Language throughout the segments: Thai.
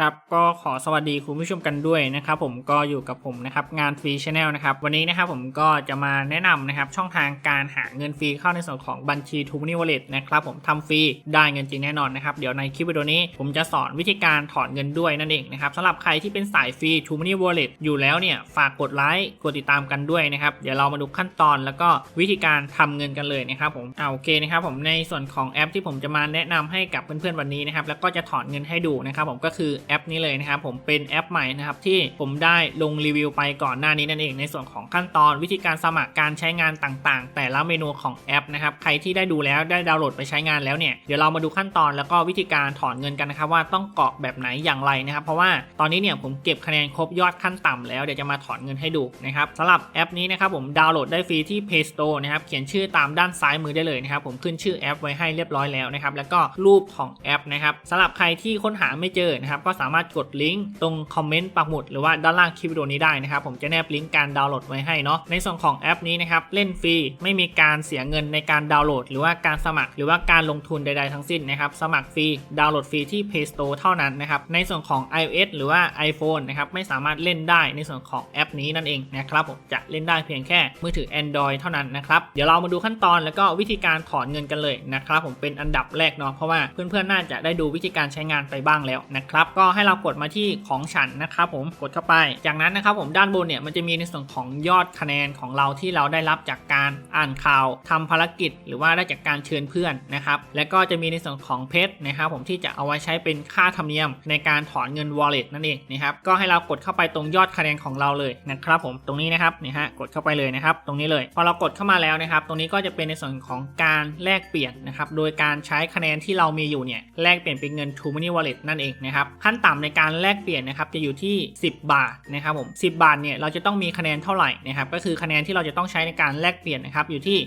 ครับก็ขอสวัสดีคุณผู้ชมกันด้วยนะครับผมก็อยู่กับผมนะครับงานฟรีชาแนลนะครับวันนี้นะครับผมก็จะมาแนะนำนะครับช่องทางการหาเงินฟรีเข้าในส่วนของบัญชี t ู m o n e y Wallet นะครับผมทำฟรีได้เงินจริงแน่นอนนะครับเดี๋ยวในคลิปวิดีโอนี้ผมจะสอนวิธีการถอนเงินด้วยนั่นเองนะครับสำหรับใครที่เป็นสายฟรี t ู m o n e y Wallet อยู่แล้วเนี่ยฝากกดไลค์กดติดตามกันด้วยนะครับเดี๋ยวเรามาดูขั้นตอนแล้วก็วิธีการทำเงินกันเลยนะครับผมเอาโอเคนะครับผมในส่วนของแอปที่ผมจะมาแนะนำให้กับเพื่อนๆวันนี้นะครับแล้วก็จะถอนเงินให้ดูนะครับผมก็คือแอปนี้เลยนะครับผมเป็นแอปใหม่นะครับที่ผมได้ลงรีวิวไปก่อนหน้านี้นั่นเอง ในส่วนของขั้นตอนวิธีการสมัครการใช้งานต่างๆ แต่ละเมนูของแอปนะครับใครที่ได้ดูแล้วได้ดาวน์โหลดไปใช้งานแล้วเนี่ยเดี๋ยวเรามาดูขั้นตอนแล้วก็วิธีการถอนเงินกันนะครับว่าต้องกรอกแบบไหนอย่างไรนะครับเพราะว่าตอนนี้เนี่ยผมเก็บคะแนนครบยอดขั้นต่ำแล้วเดี๋ยวจะมาถอนเงินให้ดูนะครับสำหรับแอปนี้นะครับผมดาวน์โหลดได้ฟรีที่ Play Store นะครับเขียนชื่อตามด้านซ้ายมือได้เลยนะครับผมขึ้นชื่อแอปไว้ให้เรียบร้อยแล้วนะครับแล้วก็รูปของแอปนะครับสำหรับใครที่ค้นหาไม่เจอนะครับก็สามารถกดลิงก์ตรงคอมเมนต์ปักหมุดหรือว่าด้านล่างคลิปวิดีโอนี้ได้นะครับผมจะแนบลิงก์การดาวน์โหลดไว้ให้เนาะในส่วนของแอปนี้นะครับเล่นฟรีไม่มีการเสียเงินในการดาวน์โหลด หรือว่าการสมัคร หรือว่าการลงทุนใดๆทั้งสิ้นนะครับสมัครฟรีดาวน์โหลดฟรีที่ Play Store เท่านั้นนะครับในส่วนของ iOS หรือว่า iPhone นะครับไม่สามารถเล่นได้ในส่วนของแอปนี้นั่นเองนะครับผมจะเล่นได้เพียงแค่มือถือ Android เท่านั้นนะครับเดี๋ยวเรามาดูขั้นตอนแล้วก็วิธีการถอนเงินกันเลยนะครับผมเป็นอันดับแรกเนาะเพราะว่าเพื่อนๆน่าจะได้ดูวิธีการใช้งานไปบ้างแล้วนะครับก็ให้เรากดมาที่ของฉันนะครับผมกดเข้าไป จากนั้นนะครับผมด้านบนเนี่ยมันจะมีในส่วนของยอดคะแนนของเราที่เราได้รับจากการอ่านข่าวทำภารกิจ หรือว่าได้จากการเชิญเพื่อนนะครับและก็จะมีในส่วนของเพชรนะครับผมที่จะเอาไว้ใช้เป็นค่าธรรมเนียมในการถอนเงิน wallet นั่นเองนะครับก็ให้เรากดเข้าไปตรงยอดคะแนนของเราเลยนะครับผมตรงนี้นะครับนี่ฮะกดเข้าไปเลยนะครับตรงนี้เลยพอเรากดเข้ามาแล้วนะครับตรงนี้ก็จะเป็นในส่วนของการแลกเปลี่ยนนะครับโดยการใช้คะแนนที่เรามีอยู่เนี่ยแลกเปลี่ยนเป็นเงิน t ู m o n e y Wallet นั่นเองนะครับขั้น้นต่ำในการแลกเปลี่ยนนะครับจะอยู่ที่ 10 บาทนะครับผม10 บาทเนี่ยเราจะต้องมีคะแนนเท่าไหร่นะครับก็คือคะแนนที่เราจะต้องใช้ในการแลกเปลี่ยนนะครับอยู่ที่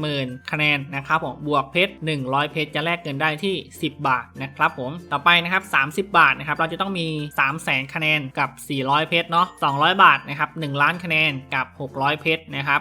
80,000 คะแนนนะครับผมบวกเพชร100 เพชรจะแลกเงินได้ที่ 10 บาทนะครับผมต่อไปนะครับ30 บาทนะครับเราจะต้องมี 3 0 0 0 0 0 คะแนนกับ 400 เพชรเนาะ200 บาทนะครับ1ล้านคะแนนกับ 600 เพชรนะครับ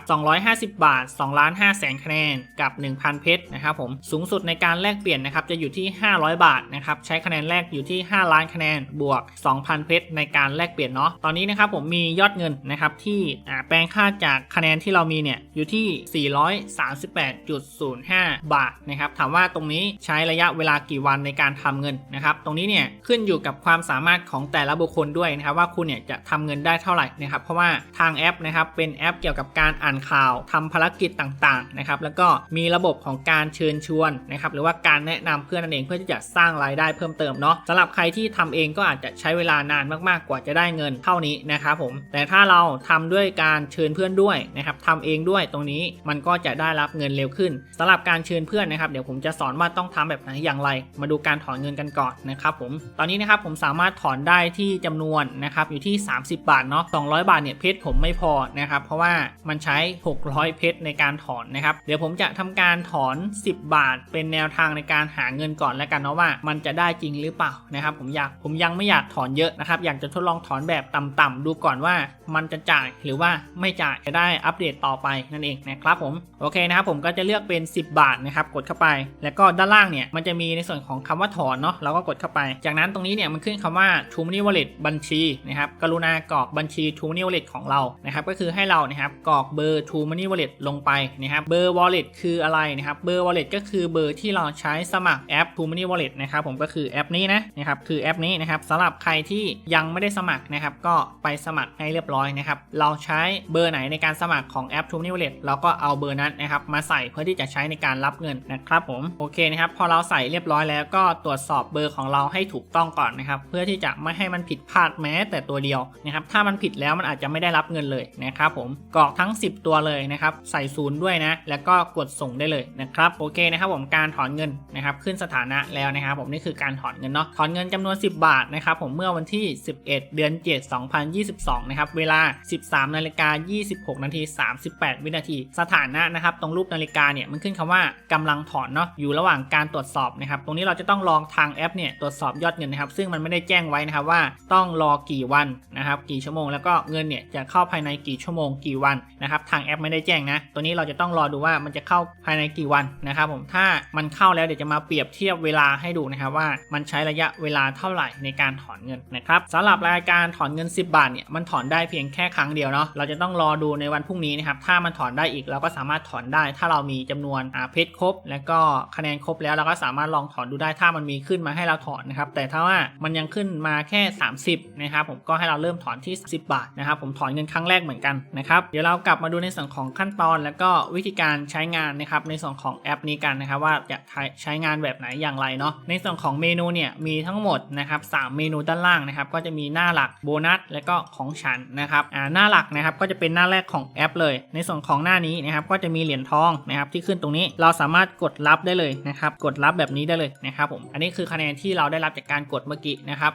250 บาท2ล้าน5แสนคะแนนกับ 1,000 เพชรนะครับผมสูงสุดในการแลกเปลี่ยนนะครับจะอยู่ที่ 500 บาทนะครับใช้คะแนนแรกอยู่ที่ 5 ล้านคะแนนบวก 2,000 เพชรในการแลกเปลี่ยนเนาะตอนนี้นะครับผมมียอดเงินนะครับที่แปลงค่าจากคะแนนที่เรามีเนี่ยอยู่ที่ 438.05 บาทนะครับถามว่าตรงนี้ใช้ระยะเวลากี่วันในการทำเงินนะครับตรงนี้เนี่ยขึ้นอยู่กับความสามารถของแต่ละบุคคลด้วยนะครับว่าคุณเนี่ยจะทำเงินได้เท่าไหร่นะครับเพราะว่าทางแอปนะครับเป็นแอปเกี่ยวกับการอ่านข่าวทำภารกิจต่างๆนะครับแล้วก็มีระบบของการเชิญชวนนะครับหรือว่าการแนะนำเพื่อนนั่นเองเพื่อที่จะสร้างรายได้เพิ่มเติมเนาะสำหรับใครที่ทำเองก็อาจจะใช้เวลานานมากๆกว่าจะได้เงินเท่านี้นะครับผม แต่ถ้าเราทำด้วยการเชิญเพื่อนด้วยนะครับทำเองด้วยตรงนี้มันก็จะได้รับเงินเร็วขึ้นสำหรับการเชิญเพื่อนนะครับเดี๋ยวผมจะสอนว่าต้องทำแบบไหนอย่างไร มาดูการถอนเงินกันก่อนนะครับผมตอนนี้นะครับผมสามารถถอนได้ที่จำนวนนะครับอยู่ที่ 30 บาทเนาะ200 บาทเนี่ยเพชรผมไม่พอนะครับเพราะว่ามันใช้ 600 เพชรในการถอนนะครับเดี๋ยวผมจะทำการถอน 10 บาท เป็นแนวทางในการหาเงินก่อนแล้วกันเนาะว่า มันจะได้จริงหรือเปล่านะครับผมอยากผมยังไม่อยากถอนเยอะนะครับ อยากจะทดลองถอนแบบต่ำๆดูก่อนว่ามันจะจ่ายหรือว่าไม่จ่ายจะได้อัปเดตต่อไปนั่นเองนะครับผมโอเคนะครับผมก็จะเลือกเป็น 10 บาทนะครับกดเข้าไป แล้วก็ด้านล่างเนี่ยมันจะมีในส่วนของคำว่าถอนเนาะเราก็กดเข้าไป จากนั้นตรงนี้เนี่ยมันขึ้นคำว่า t ู m o n e y Wallet บัญชีนะครับกรุณากรอกบัญชี t ู m o n e y Wallet ของเรานะครับก็คือให้เรานะครับกรอกเบอร์ t ู m o n e y Wallet ลงไปนะครับเบอร์ Wallet คืออะไรนะครับเบอร์ Wallet ก็คือเบอร์ที่เราใช้สมัครแอป t ู m o n e y Wallet นะครับผมก็คือแอปนี้นะนะครับคือแอปนี้นะครับสำหรับใครที่ยังไม่ได้สมัครนะครับก็ไปสมัครให้เรียบร้อยนะครับเราใช้เบอร์ไหนในการสมัครของแอป t ู m o n e y Wallet เราก็เอาเบอร์นั้นนะครับมาใส่เพื่อที่จะใช้ในการรับเงินนะครับผมโอเคนะครับพอเราใส่เรียบร้อยแล้วก็ตรวจสอบเบอร์ของเราให้ถูกต้องก่อนนะครับเพื่อที่จะไม่ให้มันผิดพลาดแม้แต่ตัวเดียวนะครับถ้ามันผิดแล้วมันอาจจะไม่ได้รับเงินเลยนะครับผมกรอกทั้ง 10 ตัวเลยนะครับใส่ศูนย์ด้วยนะแล้วก็กดส่งได้เลยนะครับโอเคนะครับผมการถอนเงินนะครับขึ้นสถานะแล้วนะครับผมนี่คือการถอนเงินเนาะถอนเงินจำนวน 10 บาทนะครับผมเมื่อวันที่ 11 เดือน 7 2022 นะครับ เวลา 13นาฬิกา26 นาที 38 วินาที สถานะนะครับ ตรงรูปนาฬิกาเนี่ยมันขึ้นคำว่ากำลังถอนเนาะอยู่ระหว่างการตรวจสอบนะครับ ตรงนี้เราจะต้องลองทางแอปเนี่ยตรวจสอบยอดเงินนะครับ ซึ่งมันไม่ได้แจ้งไว้นะครับว่าต้องรอกี่วันนะครับ กี่ชั่วโมง แล้วก็เงินเนี่ยจะเข้าภายในกี่ชั่วโมงกี่วันนะครับทางแอปไม่ได้แจ้งนะ ตัวนี้เราจะต้องรอดูว่ามันจะเข้าภายในกี่วันนะครับผมถ้ามันเข้าแล้วเดี๋ยวจะมาเปรียบเทียบเวลาให้ดูนะครับว่ามันใช้ระยะเวลาเท่าไหร่ในการถอนเงินนะครับสำหรับรายการถอนเงิน 10 บาทเนี่ยมันถอนได้เพียงแค่ครั้งเดียวเนาะเราจะต้องรอดูในวันพรุ่งนี้นะครับถ้ามันถอนได้อีกเราก็สามารถถอนได้ ถ้าเรามีจำนวนอาเพชรครบ แล้วก็คะแนนครบแล้วเราก็สามารถลองถอนดูได้ถ้ามันมีขึ้นมาให้เราถอนนะครับแต่ถ้าว่ามันยังขึ้นมาแค่ 30นะครับผมก็ให้เราเริ่มถอนที่ 10 บาทนะครับผมถอนเงินครั้งแรกเหมือนกันนะครับเดี๋ยวเรากลับมาดูในส่วนของขั้นตอน แล้วก็วิธีการใช้งานนะครับในส่วนของแอปนี้กันนะครับว่าจะใช้งานแบบไหนอย่างไรเนาะในส่วนของเมนูเนี่ยมีทั้งหมดนะครับสามเมนูด้านล่างนะครับก็จะมีหน้าหลักโบนัสและก็ของฉันนะครับอ่าหน้าหลักนะครับก็จะเป็นหน้าแรกของแอปเลย ในส่วนของหน้านี้นะครับก็จะมีเหรียญทองนะครับที่ขึ้นตรงนี้เราสามารถกดรับได้เลยนะครับกดรับแบบนี้ได้เลยนะครับผมอันนี้คือคะแนนที่เราได้รับจากการกดเมื่อกี้นะครับ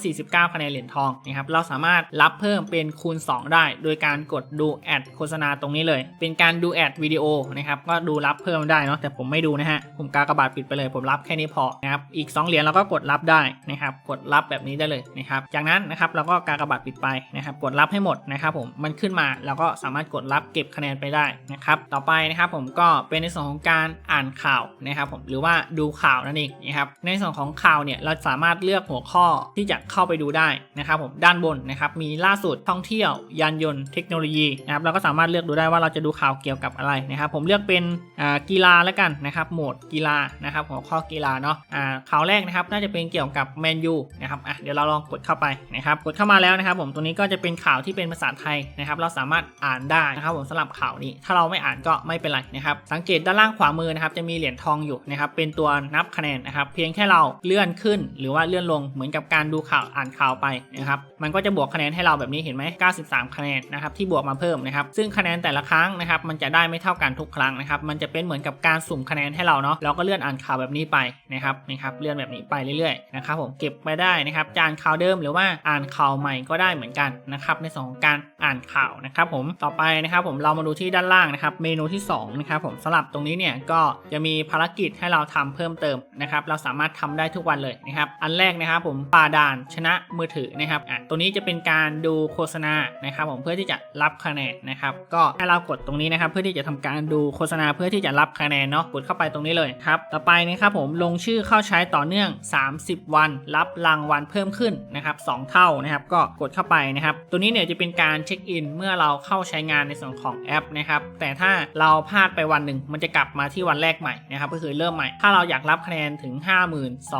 149คะแนนเหรียญทองนะครับเราสามารถรับเพิ่มเป็นคูณ 2 ได้ โดยการกดดูแอดโฆษณาตรงนี้เลย เป็นการดูแอดวิดีโอนะครับก็ดูรับเพิ่มได้เนาะแต่ผมไม่ดูนะฮะผมกากระบาดปิดไปเลย ผมรับแค่นี้พอนะครับอีก 2 เหรียญเราก็กดรับได้นะครับกดรับแบบนี้ได้เลยนะครับ จากนั้นนะครับเราก็กากระบาดปิดไปนะครับ กดรับให้หมดนะครับผมมันขึ้นมาเราก็สามารถกดรับเก็บคะแนนไปได้นะครับ ต่อไปนะครับผมก็เป็นในส่วนของการอ่านข่าวนะครับ ผมหรือว่าดูข่าวนั่นเองนะครับ ในส่วนของข่าวเนี่ยเราสามารถเลือกหัวข้อที่จะเข้าไปดูได้นะครับ ผมด้านบนนะครับมีล่าสุดท่องเที่ยว ยานยนต์เทคโนโลยีนะครับเราก็สามารถเลือกดูได้ว่าเราจะดูข่าวเกี่ยวกับอะไรนะครับ ผมเลือกเป็นอ่ากีฬาแล้วกันนะครับโหมดกีฬานะครับหัวข้อกีฬาเนาะอ่าข่าวแรกนะครับน่าจะเป็นเกี่ยวกับแมนยูนะครับอะเดี๋ยวเราลองกดเข้าไปนะครับกดเข้ามาแล้วนะครับ ผมตรงนี้ก็จะเป็นข่าวที่เป็นภาษาไทยนะครับ เราสามารถอ่านได้นะครับ ผมสำหรับข่าวนี้ ถ้าเราไม่อ่านก็ไม่เป็นไรนะครับสังเกตด้านล่างขวามือนะครับจะมีเหรียญทองอยู่นะครับเป็นตัวนับคะแนนนะครับ เพียงแค่เราเลื่อนขึ้น หรือว่าเลื่อนลงเหมือนกับการดูข่าวอ่านข่าวไปนะครับ มันก็จะบวกคะแนนให้เราแบบนี้เห็นไหม93 คะแนนนะครับที่บวกมาเพิ่มนะครับซึ่งคะแนนแต่ละครั้งนะครับมันจะได้ไม่เท่ากันทุกครั้งนะครับมันจะเป็นเหมือนกับการสุ่มคะแนนให้เราเนาะเราก็เลื่อนอ่านข่าวแบบนี้ไปนะครับนะครับเลื่อนแบบนี้ไปเรื่อยๆนะครับผมเก็บไปได้นะครับจะอ่านข่าวเดิมหรือว่าอ่านข่าวใหม่ก็ได้เหมือนกันนะครับในส่วนของการอ่านข่าวนะครับผมต่อไปนะครับผมเรามาดูที่ด้านล่างนะครับเมนูที่2นะครับผมสำหรับตรงนี้เนี่ยก็จะมีภารกิจให้เราทำเพิ่มเติมนะครับเราสามารถทำได้ทุกวันเลยนะครับอันแรกนะครับผมป่าด่านชนะมือถือนะครับอะตวนี้จะเป็นการดูโฆษณานะครับผมเพื่อที่จะรับคะแนนนะครับ ก็ให้เรากดตรงนี้นะครับ เพื่อที่จะทำการดูโฆษณาเพื่อที่จะรับคะแนนเนาะกดเข้าไปตรงนี้เลยครับ ต่อไปนะครับผมลงชื่อเข้าใช้ต่อเนื่อง 30 วัน รับรางวัลเพิ่มขึ้นนะครับ2เท่านะครับ ก็กดเข้าไปนะครับ ตัวนี้เนี่ยจะเป็นการเช็คอินเมื่อเราเข้าใช้งานในส่วนของแอปนะครับ แต่ถ้าเราพลาดไปวันหนึ่งมันจะกลับมาที่วันแรกใหม่นะครับ ก็คือเริ่มใหม่ ถ้าเราอยากรับคะแนนถึง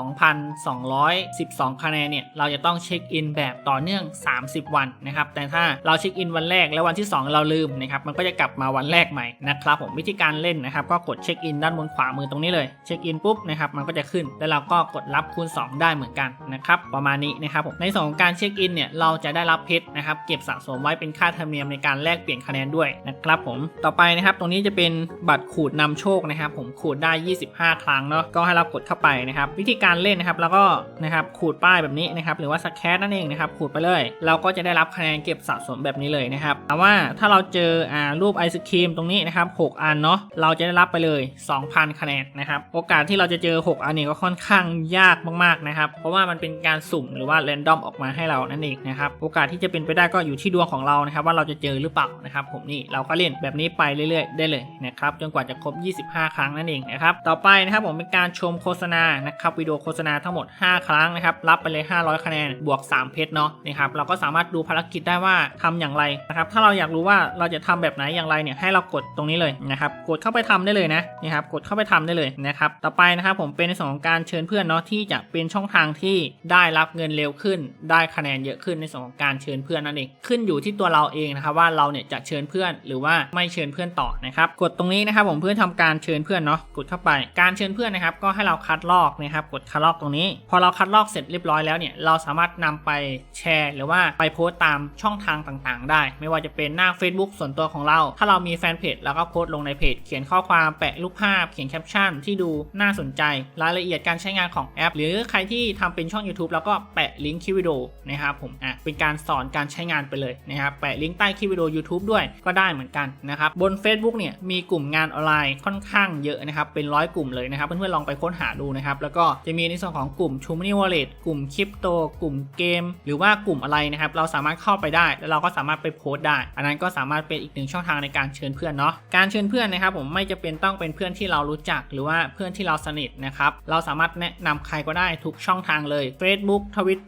52,212 คะแนนเนี่ยเราจะต้องเช็คอินแบบต่อ่อเนื่อง 30 วันนะครับ แต่ถ้าเราเช็คอินวันแรกแล้ววันที่ 2 เราลืมนะครับ มันก็จะกลับมาวันแรกใหม่นะครับผมวิธีการเล่นนะครับก็กดเช็คอินด้านบนขวามือตรงนี้เลยเช็คอินปุ๊บนะครับมันก็จะขึ้น แล้วเราก็กดรับคูณ 2 ได้เหมือนกันนะครับประมาณนี้นะครับผมในส่วนของการเช็คอินเนี่ยเราจะได้รับเพชรนะครับเก็บสะสมไว้เป็นค่าธรรมเนียมในการแลกเปลี่ยนคะแนนด้วยนะครับผมต่อไปนะครับตรงนี้จะเป็นบัตรขูดนำโชคนะครับผมขูดได้ 25 ครั้งเนาะก็ให้เรากดเข้าไปนะครับวิธีการเล่นนะครับแล้วก็นะครับขูดป้ายแบบนี้นะครับหรือว่าสแครนั่นเองนะครับขูดไปเลย เราก็จะได้รับคะแนนเก็บสะสมแบบนี้เลยนะครับแต่ว่าถ้าเราเจออ่ารูปไอศครีมตรงนี้นะครับ6อันเนาะเราจะได้รับไปเลย 2,000 คะแนนนะครับโอกาสที่เราจะเจอ 6 อันนี้ก็ค่อนข้างยากมากๆนะครับเพราะว่ามันเป็นการสุ่มหรือว่าแรนดอมออกมาให้เรานั่นเองนะครับโอกาสที่จะเป็นไปได้ก็อยู่ที่ดวงของเรานะครับว่าเราจะเจอหรือเปล่านะครับผมนี่เราก็เล่นแบบนี้ไปเรื่อยๆ ได้เลยนะครับจนกว่าจะครบ 25 ครั้งนั่นเองนะครับต่อไปนะครับผมเป็นการชมโฆษณานะครับวิดีโอโฆษณาทั้งหมด 5 ครั้งนะครับรับไปเลย 500 คะแนนบวก 3 เพชรเนาะนะครับเราก็สามารถดูภารกิจได้ว่าทำอย่างไรนะครับถ้าเราอยากรู้ว่าเราจะทำแบบไหนอย่างไรเนี่ยให้เรากดตรงนี้เลยนะครับกดเข้าไปทำได้เลยนะนี่ครับกดเข้าไปทำได้เลยนะครับต่อไปนะครับผมเป็นในส่วนของการเชิญเพื่อนเนาะที่จะเป็นช่องทางที่ได้รับเงินเร็วขึ้น ได้คะแนนเยอะขึ้นในส่วนของการเชิญเพื่อนนั่นเองขึ้นอยู่ที่ตัวเราเองนะครับว่าเราเนี่ยจะเชิญเพื่อนหรือว่าไม่เชิญเพื่อนต่อนะครับกดตรงนี้นะครับผมเพื่อทำการเชิญเพื่อนเนาะกดเข้าไป การเชิญเพื่อนนะครับก็ให้เราคัดลอกนะครับกดคัดลอกตรงนี้ พอเราคัดลอกเสร็จเรียบร้อยแล้วเนี่ยเราสามารถนำไปแชชร์ หรือว่าไปโพสต์ตามช่องทางต่างๆ ได้ ไม่ว่าจะเป็นหน้า Facebook ส่วนตัวของเรา ถ้าเรามีแฟนเพจแล้วก็โพสต์ลงในเพจ เขียนข้อความแปะรูปภาพ เขียนแคปชั่นที่ดูน่าสนใจ รายละเอียดการใช้งานของแอป หรือใครที่ทำเป็นช่อง YouTube แล้วก็แปะ ลิงก์คลิปวิดีโอนะครับผมอะเป็นการสอนการใช้งานไปเลยนะครับแปะลิงก์ใต้คลิปวิดีโอ YouTube ด้วยก็ได้เหมือนกันนะครับบน Facebook เนี่ยมีกลุ่มงานออนไลน์ค่อนข้างเยอะนะครับเป็นร้อยกลุ่มเลยนะครับเพื่อนๆลองไปค้นหาดูนะครับแล้วก็จะมีในส่วนของกลุ่ม t r u Money Wallet กลุ่มคริปโตกลุ่มเกม หรือว่ากลุ่มอะไรนะครับเราสามารถเข้าไปได้ แล้วเราก็สามารถไปโพสต์ได้ อันนั้นก็สามารถเป็นอีกหนึ่งช่องทางในการเชิญเพื่อนเนาะการเชิญเพื่อนนะครับผมไม่จะเป็นต้องเป็นเพื่อนที่เรารู้จัก หรือว่าเพื่อนที่เราสนิทนะครับเราสามารถแนะนำใครก็ได้ทุกช่องทางเลย Facebook Twitter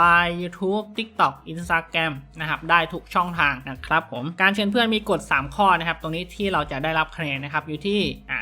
Line YouTube TikTok Instagram นะครับได้ทุกช่องทางนะครับผมการเชิญเพื่อนมีกฎ 3 ข้อนะครับตรงนี้ที่เราจะได้รับคะแนนนะครับอยู่ที่อ่า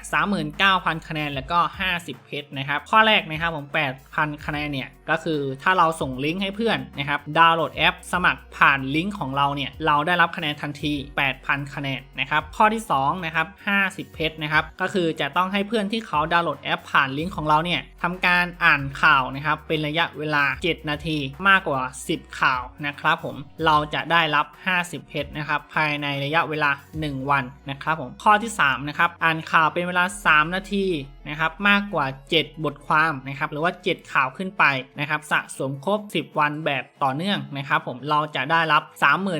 39,000คะแนนแล้วก็ 50 เพชรนะครับข้อแรกนะครับผม8,000 คะแนนเนี่ยก็คือถ้าเราส่งลิงก์ให้เพื่อนนะครับดาวน์โหลดแอป สมัครผ่านลิงก์ของเราเนี่ยเราได้รับคะแนนทันที 8,000 คะแนนนะครับข้อที่2นะครับ50 เพชรนะครับก็คือจะต้องให้เพื่อนที่เขาดาวน์โหลดแอปผ่านลิงก์ของเราเนี่ยทำการอ่านข่าวนะครับเป็นระยะเวลา 7 นาทีมากกว่า 10 ข่าวนะครับผมเราจะได้รับ 50 เพชรนะครับภายในระยะเวลา 1 วันนะครับผมข้อที่3นะครับอ่านข่าวเป็นเวลา 3 นาที นะครับมากกว่า 7 บทความนะครับหรือว่า 7 ข่าวขึ้นไปนะครับสะสมครบ 10 วันแบบต่อเนื่องนะครับผมเราจะได้รับ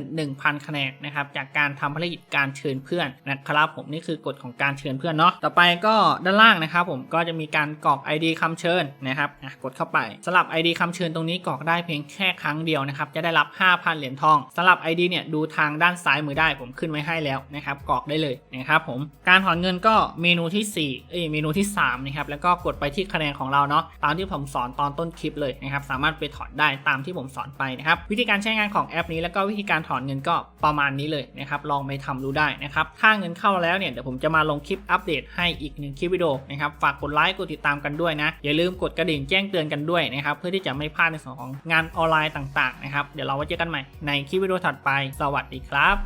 31,000 คะแนนนะครับจากการทำภารกิจการเชิญเพื่อนนะครับผมนี่คือกฎของการเชิญเพื่อนเนาะต่อไปก็ด้านล่างนะครับผมก็จะมีการกรอก ID คำเชิญนะครับอะกดเข้าไปสำหรับ ID คำเชิญตรงนี้กรอกได้เพียงแค่ครั้งเดียวนะครับจะได้รับ 5,000 เหรียญทองสำหรับ ID เนี่ยดูทางด้านซ้ายมือได้ผมขึ้นไว้ให้แล้วนะครับกรอกได้เลยนะครับผมการถอนเงินก็เมนูที่4เอ้ยเมนูที่3นะครับแล้วก็กดไปที่คะแนนของเราเนาะตามที่ผมสอนตอนต้นคลิปเลยนะครับสามารถไปถอนได้ตามที่ผมสอนไปนะครับวิธีการใช้งานของแอปนี้แล้วก็วิธีการถอนเงินก็ประมาณนี้เลยนะครับลองไปทำดูได้นะครับถ้าเงินเข้าแล้วเนี่ยเดี๋ยวผมจะมาลงคลิปอัปเดตให้อีกหนึ่งคลิปวิดีโอนะครับฝากกดไลค์กดติดตามกันด้วยนะอย่าลืมกดกระดิ่งแจ้งเตือนกันด้วยนะครับเพื่อที่จะไม่พลาดในส่วนของงานออนไลน์ต่างๆนะครับเดี๋ยวเราไว้เจอกันใหม่ในคลิปวิดีโอถัดไป สวัสดีครับ